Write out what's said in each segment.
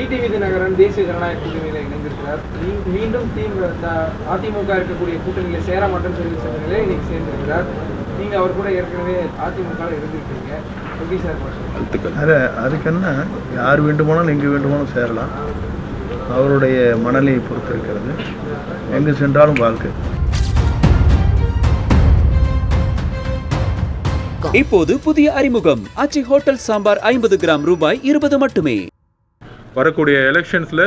TTV Dinakaran தேசிய ஜனநாயக கூட்டணியில் இணைந்திருக்கிறார். மீண்டும் திமுக த- அதிமுக இருக்கக்கூடிய கூட்டணியில் சேர மாட்டேன்னு சொல்லி சொன்னீங்களே இன்னைக்கு சேர்ந்திருக்கிறார். நீங்க அவர் கூட ஏற்கனவே அதிமுக இருந்திருக்கீங்க. எப்படி சார் பார்க்குறீங்க அது அதுக்கென்ன யார் வேண்டுமானாலும் எங்கே வேண்டுமானாலும் சேரலாம். அவருடைய மனநிலையை பொறுத்து இருக்கிறது. எங்கு சென்றாலும் வாழ்க்கை இப்போது புதிய அறிமுகம். ஆச்சி ஹோட்டல் சாம்பார் ஐம்பது கிராம் ரூபாய் இருபது மட்டுமே. வரக்கூடிய எலெக்ஷன்ஸில்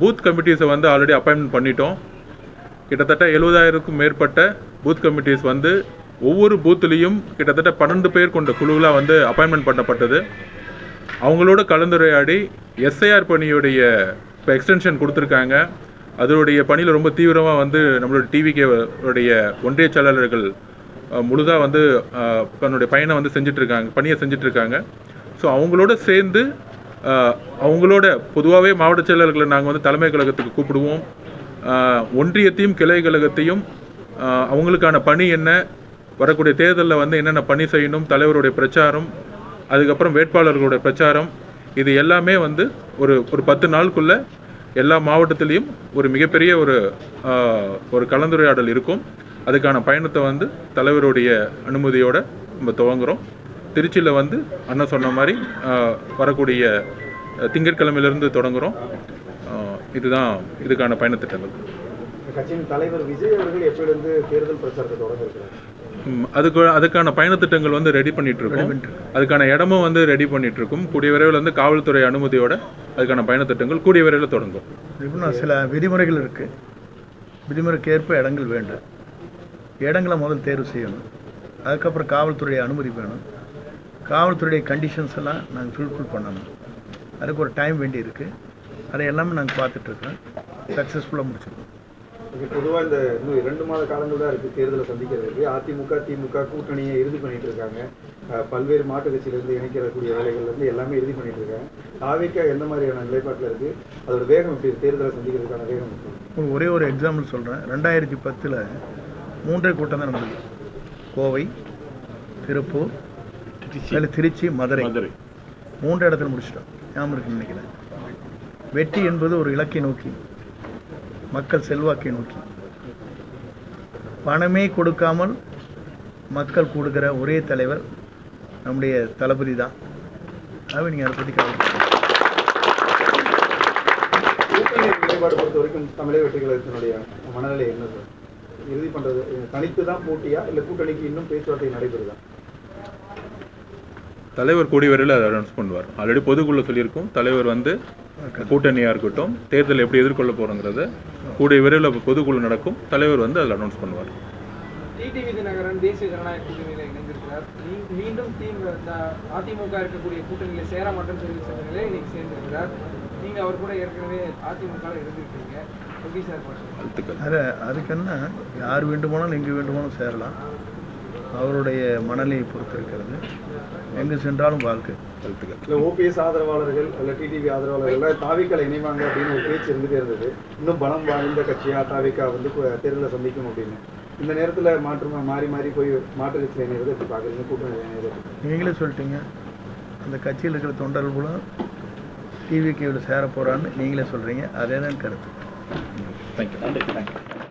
பூத் கமிட்டிஸை வந்து ஆல்ரெடி அப்பாயின்மெண்ட் பண்ணிட்டோம். கிட்டத்தட்ட எழுபதாயிரத்துக்கும் மேற்பட்ட பூத் கமிட்டிஸ் வந்து ஒவ்வொரு பூத்துலேயும் கிட்டத்தட்ட பன்னெண்டு பேர் கொண்ட குழுவெலாம் வந்து அப்பாயின்மெண்ட் பண்ணப்பட்டது. அவங்களோட கலந்துரையாடி எஸ்ஐஆர் பணியுடைய இப்போ எக்ஸ்டென்ஷன் கொடுத்துருக்காங்க. அதனுடைய பணியில் ரொம்ப தீவிரமாக வந்து நம்மளோட டிவிகே உடைய ஒன்றிய செயலாளர்கள் முழுதாக வந்து தன்னுடைய பயணம் வந்து செஞ்சிட்ருக்காங்க பணியை செஞ்சிட்ருக்காங்க ஸோ அவங்களோட சேர்ந்து அவங்களோட பொதுவாகவே மாவட்ட செயலாளர்களை நாங்கள் வந்து தலைமை கழகத்துக்கு கூப்பிடுவோம். ஒன்றியத்தையும் கிளை கழகத்தையும் அவங்களுக்கான பணி என்ன வரக்கூடிய தேர்தலில் வந்து என்னென்ன பணி செய்யணும் தலைவருடைய பிரச்சாரம் அதுக்கப்புறம் வேட்பாளர்களுடைய பிரச்சாரம் இது எல்லாமே வந்து ஒரு ஒரு பத்து நாளுக்குள்ள எல்லா மாவட்டத்திலையும் ஒரு மிகப்பெரிய ஒரு ஒரு கலந்துரையாடல் இருக்கும். அதுக்கான பயணத்தை வந்து தலைவருடைய அனுமதியோடு நம்ம துவங்குகிறோம் திருச்சியில் வந்து அண்ணன் சொன்ன மாதிரி ஆஹ், வரக்கூடிய திங்கட்கிழமையிலிருந்து தொடங்குறோம். ஆஹ், இதுதான் இதுக்கான பயணத்திட்டங்கள். கட்சியின் தலைவர் விஜய் அவர்கள் எப்படிலிருந்து தேர்தல் பிரச்சாரத்தை தொடங்க இருக்கிறார் ம், அதுக்கு அதுக்கான பயணத்திட்டங்கள் வந்து ரெடி பண்ணிட்டு இருக்கோம் அதுக்கான இடமும் வந்து ரெடி பண்ணிட்டு இருக்கோம் கூடிய விரைவில் வந்து காவல்துறை அனுமதியோட அதுக்கான பயணத்திட்டங்கள் கூடிய விரைவில் தொடங்கும். இன்னும் சில விதிமுறைகள் இருக்குது விதிமுறைக்கு ஏற்ப இடங்கள் வேண்டும். இடங்களை முதல் தேர்வு செய்யணும். அதுக்கப்புறம் காவல்துறை அனுமதி வேணும். காவல்துறையுடைய கண்டிஷன்ஸ் எல்லாம் நாங்கள் ஃபுல்ஃபில் பண்ணணும். அதுக்கு ஒரு டைம் வேண்டி இருக்குது அதை எல்லாமே நாங்கள் பார்த்துட்ருக்கோம் சக்ஸஸ்ஃபுல்லாக முடிச்சிருக்கோம். பொதுவாக இந்த இன்னும் இரண்டு மாத காலங்கள் தான் இருக்குது தேர்தலை சந்திக்கிறதுக்கு அதிமுக திமுக கூட்டணியை இறுதி பண்ணிட்டு இருக்காங்க. பல்வேறு மாட்டு கட்சியிலேருந்து இணைக்கக்கூடிய வேலைகள்ல இருந்து எல்லாமே இறுதி பண்ணிட்டு இருக்காங்க. தாவிக்கா எந்த மாதிரியான நிலைப்பாட்டில் இருக்குது அதோட வேகம் எப்படி? தேர்தலை சந்திக்கிறதுக்கான வேகம் ஒரே ஒரு எக்ஸாம்பிள் சொல்கிறேன் ரெண்டாயிரத்தி பத்தில் மூன்றே கூட்டம் தான் நடந்தது. கோவை திருப்பூர் இல்லை திருச்சி மதுரை. மூன்று இடத்துல முடிச்சிட்டோம். ஞாபகம் இருக்குன்னு நினைக்கிறேன். வெற்றி என்பது ஒரு இலக்கை நோக்கி மக்கள் செல்வாக்கை நோக்கி. பணமே கொடுக்காமல் மக்கள் கொடுக்கிற ஒரே தலைவர் நம்முடைய தளபதி தான். ஆகவே நீங்கள் அதை பற்றி கவலை பொறுத்த வரைக்கும் தமிழக வெற்றி கழகத்தினுடைய மனநிலை என்ன சார் இறுதி பண்ணுறது தனித்து தான் போட்டியா? இல்லை கூட்டணிக்கு இன்னும் பேச்சுவார்த்தை நடைபெறுதா? தலைவர் கூடிய விரைவில் அதை அனௌன்ஸ் பண்ணுவார். ஆல்ரெடி பொதுக்குள்ள சொல்லியிருக்கோம் தலைவர் வந்து கூட்டணியாக இருக்கட்டும் தேர்தல் எப்படி எதிர்கொள்ள போகிறோங்கிறத கூடிய விரைவில் பொதுக்குழு நடக்கும். தலைவர் வந்து அதில் அனௌன்ஸ் பண்ணுவார். டிடிவி தினகரன் தேசிய ஜனநாயக கூட்டணியில் இணைந்திருக்கிறார். மீ- மீண்டும் திமுக த- அதிமுக இருக்கக்கூடிய கூட்டணியில் சேர மாட்டேன்னு சொல்லி சொன்னீங்களே இன்னைக்கு சேர்ந்திருக்கிறார். நீங்க அவர் கூட ஏற்கனவே அதிமுக ல இருந்திருக்கீங்க. எப்படி சார் பார்க்குறீங்க வாழ்த்துக்கள். அது அதுக்கென்ன யார் வேண்டுமானாலும் எங்கே வேண்டுமானாலும் சேரலாம். அவருடைய மனநிலையை பொறுத்து இருக்கிறது எங்கு சென்றாலும் வாழ்க்கை வாழ்த்துக்கள் இல்லை ஓபிஎஸ் ஆதரவாளர்கள் இல்லை டிடிவி ஆதரவாளர்கள் தாவிக்கால இணைவாங்க அப்படின்னு ஒரு பேச்சு இருந்துட்டே இருந்தது. இன்னும் பலம் வாய்ந்த கட்சியா தாவிக்கா வந்து கு- தேர்தலை சந்திக்கும் அப்படின்னு. இந்த நேரத்தில் மாற்று மாறி மாறி போய் மாற்று கட்சியில் இணைவது எப்படி பார்க்குறீங்க. கூட்டணி நீங்களே சொல்லிட்டீங்க. அந்த கட்சியில் இருக்கிற தொண்டர்கள் கூட டிவிகேவில் சேர போகிறான்னு நீங்களே சொல்கிறீங்க அதே தான் கருத்து தேங்க்யூ